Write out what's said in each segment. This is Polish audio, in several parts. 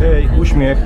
Hej, uśmiech.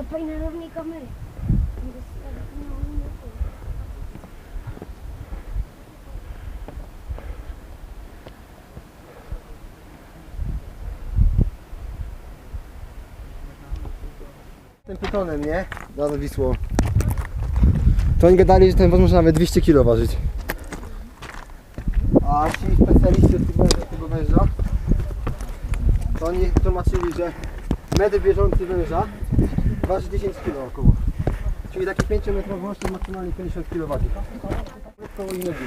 A szła fajna równie kamery. Tym pytonem, nie? Nad Wisłą. To oni gadali, że ten wóz może nawet 200 kg ważyć. A ci specjaliści od tego, tego węża, to oni tłumaczyli, że metr bieżący węża waży 10 kg około. Czyli taki 5 metrów wąż to maksymalnie 50 kg waży. Koło i nogi.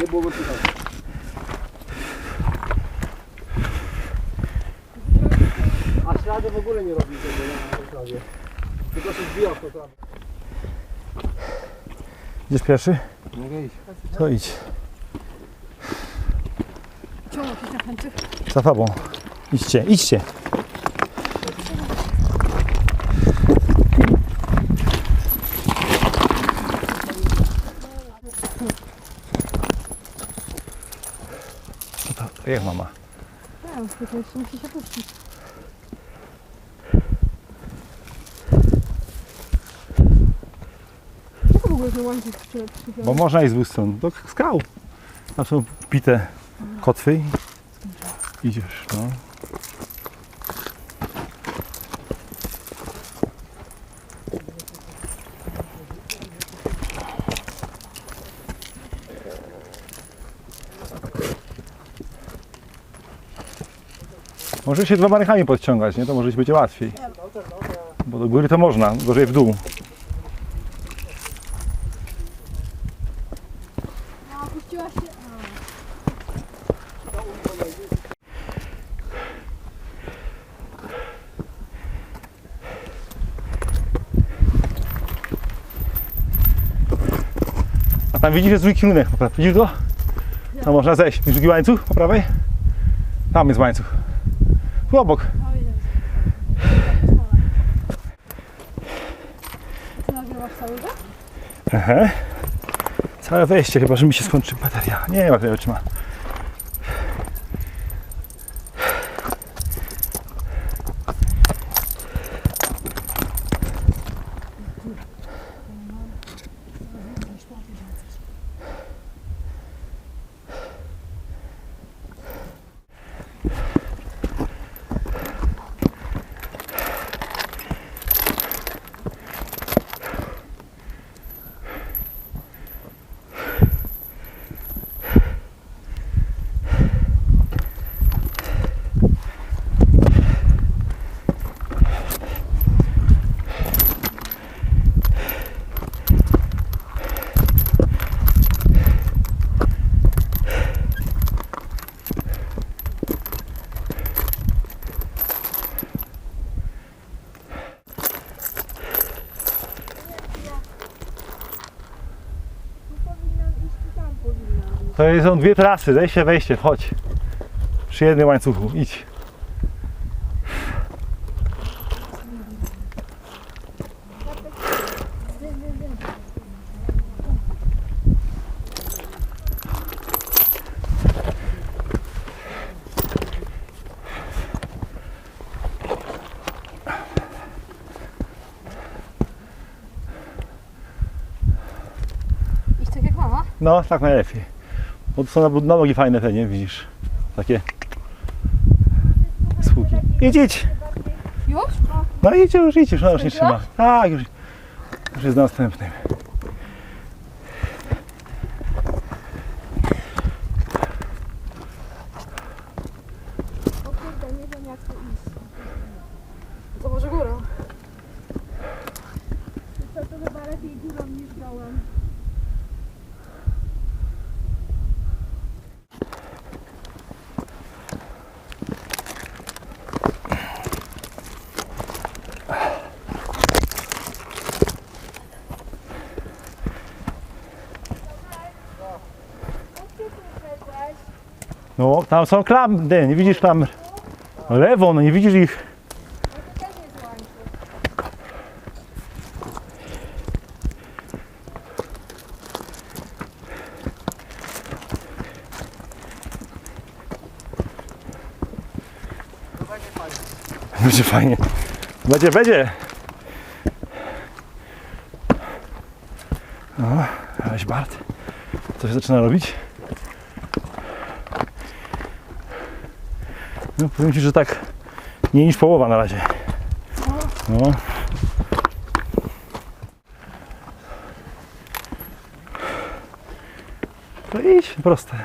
Nie było go słychać. A ślady w ogóle nie robił tego na śladzie. Tylko się zbijał w to trawę. Idziesz pierwszy? Mogę iść. To idź. Za tobą. Idźcie, idźcie. To? Jak mama? w ogóle ten łańcuch przy, przy Bo można iść z dwóch stron. Do skał. Tam są wbite kotwy i idziesz, no. Może się dwoma rękami podciągać, nie? To może będzie łatwiej. Bo do góry to można, gorzej w dół. A tam widzisz, jest drugi kierunek. Widzisz go? Tam można zejść. Widzisz drugi łańcuch po prawej? Tam jest łańcuch. Tu obok. Aha. Całe wejście, chyba że mi się skończy bateria. Nie ma tyle trzyma. To są dwie trasy, zejście, wejście, wchodź. Przy jednym łańcuchu, idź. No, tak najlepiej. Bo to są nogi fajne te, nie? Widzisz? Takie słuki. Idź, idź! Już? No idź już, idź już, no już nie trzyma. Tak, już, już jest następny. O kurde, nie wiem jak to iść. To może górą. To, to chyba lepiej górą niż dołem. No, tam są klamry, nie widzisz klamr? Lewo, no nie widzisz ich. Będzie fajnie. Będzie, będzie. No, weź Bart. Co się zaczyna robić? No, powiem Ci, że tak mniej niż połowa na razie. No. To idź, proste.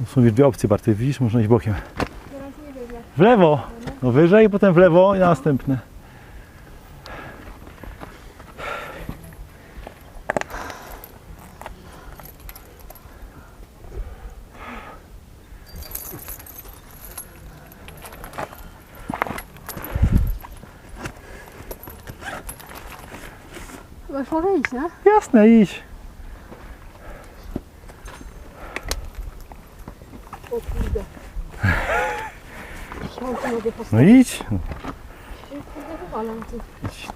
No, Są dwie opcje, Barty, widzisz, można iść bokiem. W lewo, no wyżej, potem w lewo i na następne. Już mogę iść? Jasne, idź. O kurde. Mam tu nogę postawić. No idź. Kurde, wywalam tu. idź.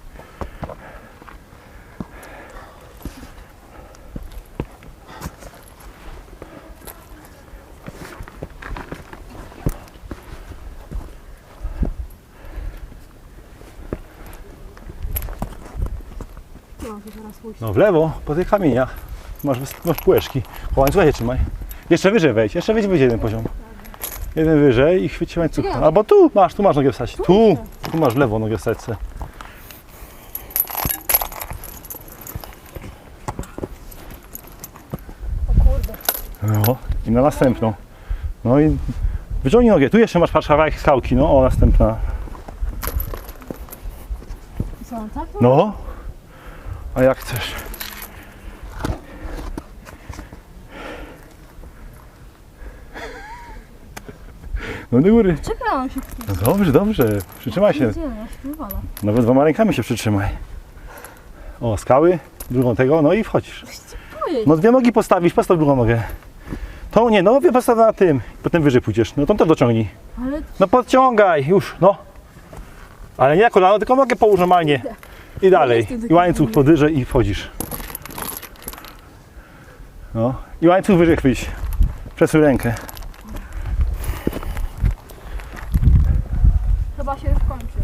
No, teraz pójść. No w lewo, po tych kamieniach. Masz, masz półeczki. O łańcucha się trzymaj. Jeszcze wyżej wejdź, jeszcze wejdź wyżej jeden poziom. Jeden wyżej i chwyć łańcucha. Albo tu masz, tu masz nogę wstać. Tu, tu masz w lewo nogę wstać. se. No i na następną. No i wyciągnij nogę. Tu jeszcze masz patrz kawałek skałki. No o następna. I co, tak? No. A jak chcesz. No do góry. Czekałam się. No dobrze, dobrze. Przytrzymaj się. Ja. Nawet dwoma rękami się przytrzymaj. O, skały, drugą tego, no i wchodzisz. No dwie nogi postawisz, postaw drugą nogę. Tą nie, no dwie postaw na tym, potem wyżej pójdziesz. No tą też dociągnij. Ale No podciągaj, już, no. Ale nie na kolano, tylko nogę połóż normalnie. I dalej. I łańcuch powyżej i wchodzisz. No. I łańcuch wyżej chwyć. Przesuń rękę. chyba się już kończy.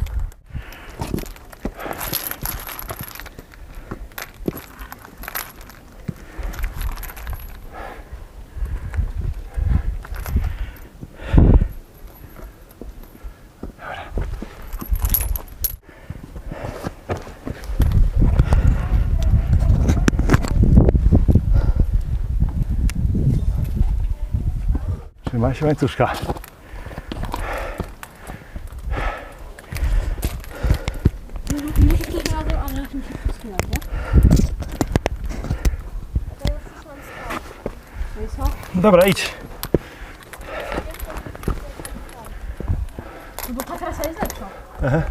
Trzymaj się łańcuszka. Może coś razem, ale na tym się wspinać, nie? No i co? Dobra, idź. No bo ta trasa jest lepsza. Aha.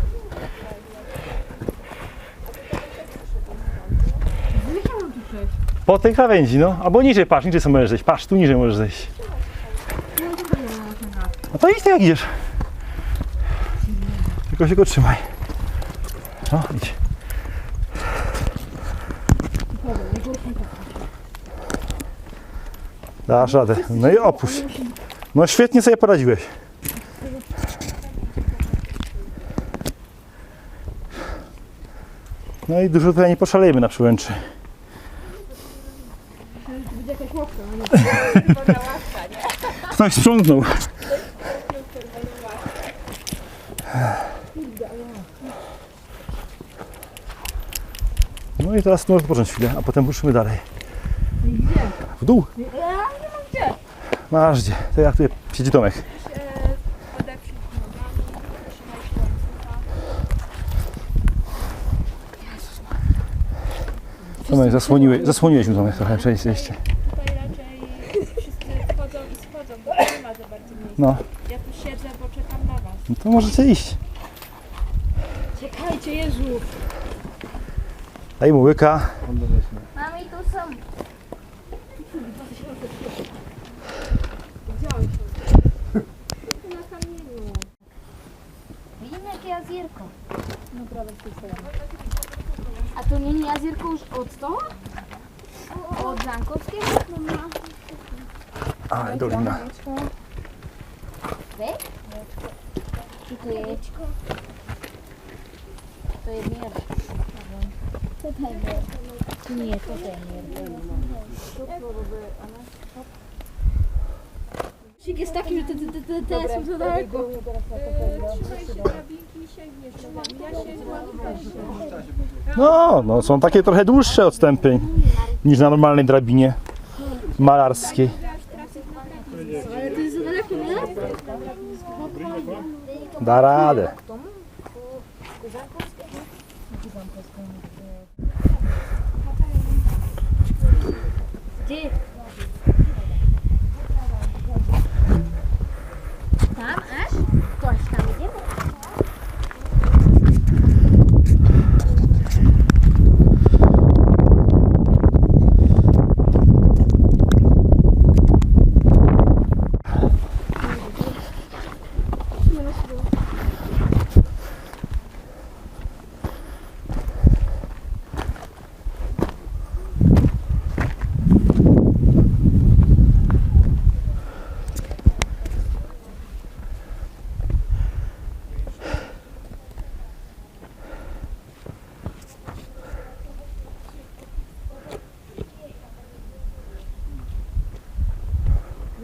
Po tej krawędzi, no. Albo niżej, patrz, niżej sobie możesz zejść. Patrz, tu niżej możesz zejść. No to nie ma na ten raz. No to idź tak jak idziesz. Tylko się go trzymaj. No, idź. Dasz radę. No i opuść. No świetnie sobie poradziłeś. No i dużo tutaj nie poszalejemy na przyłęczy. Będzie jakaś no? Ktoś sprzątnął. No i teraz możesz odpocząć chwilę, a potem ruszymy dalej. W dół. Ja nie mam gdzie. Masz gdzie. To jak tutaj siedzi Tomek. Tomek, zasłoniłeś, zasłoniłeś mi Tomek trochę przejście. Schodzą, bo nie ma za bardzo miejsca. No, Ja tu siedzę, bo czekam na was. no to możecie iść. Czekajcie, Jezu! Daj mu łyka. Mami, tu są. Widziałam się. Tu na kamieniu. Widzimy jakie jazierko. Naprawdę w tej stronie. A to nie nie jazierko już od stołu? Od Zankowskiego? A, i dolina. To. Tutaj. Nie, tutaj. Sik jest taki, że te, te, te, te są za daleko. Trzymaj się drabinki i sięgniesz nogami. Ja sięgłam i weź się. No, no są takie trochę dłuższe odstępy niż na normalnej drabinie malarskiej. Ale to jest za daleko, nie? Da radę. Gdzie? Tam aż? To aż tam idziemy?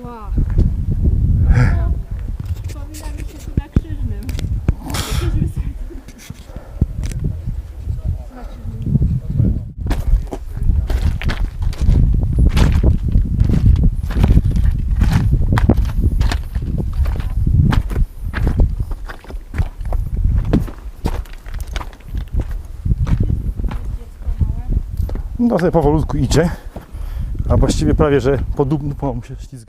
Wow. Przypomina mi się tu na krzyżnym. Jakieś wysoko. To sobie powolutku idzie. A właściwie prawie, że po dubnu po mu się ślizga.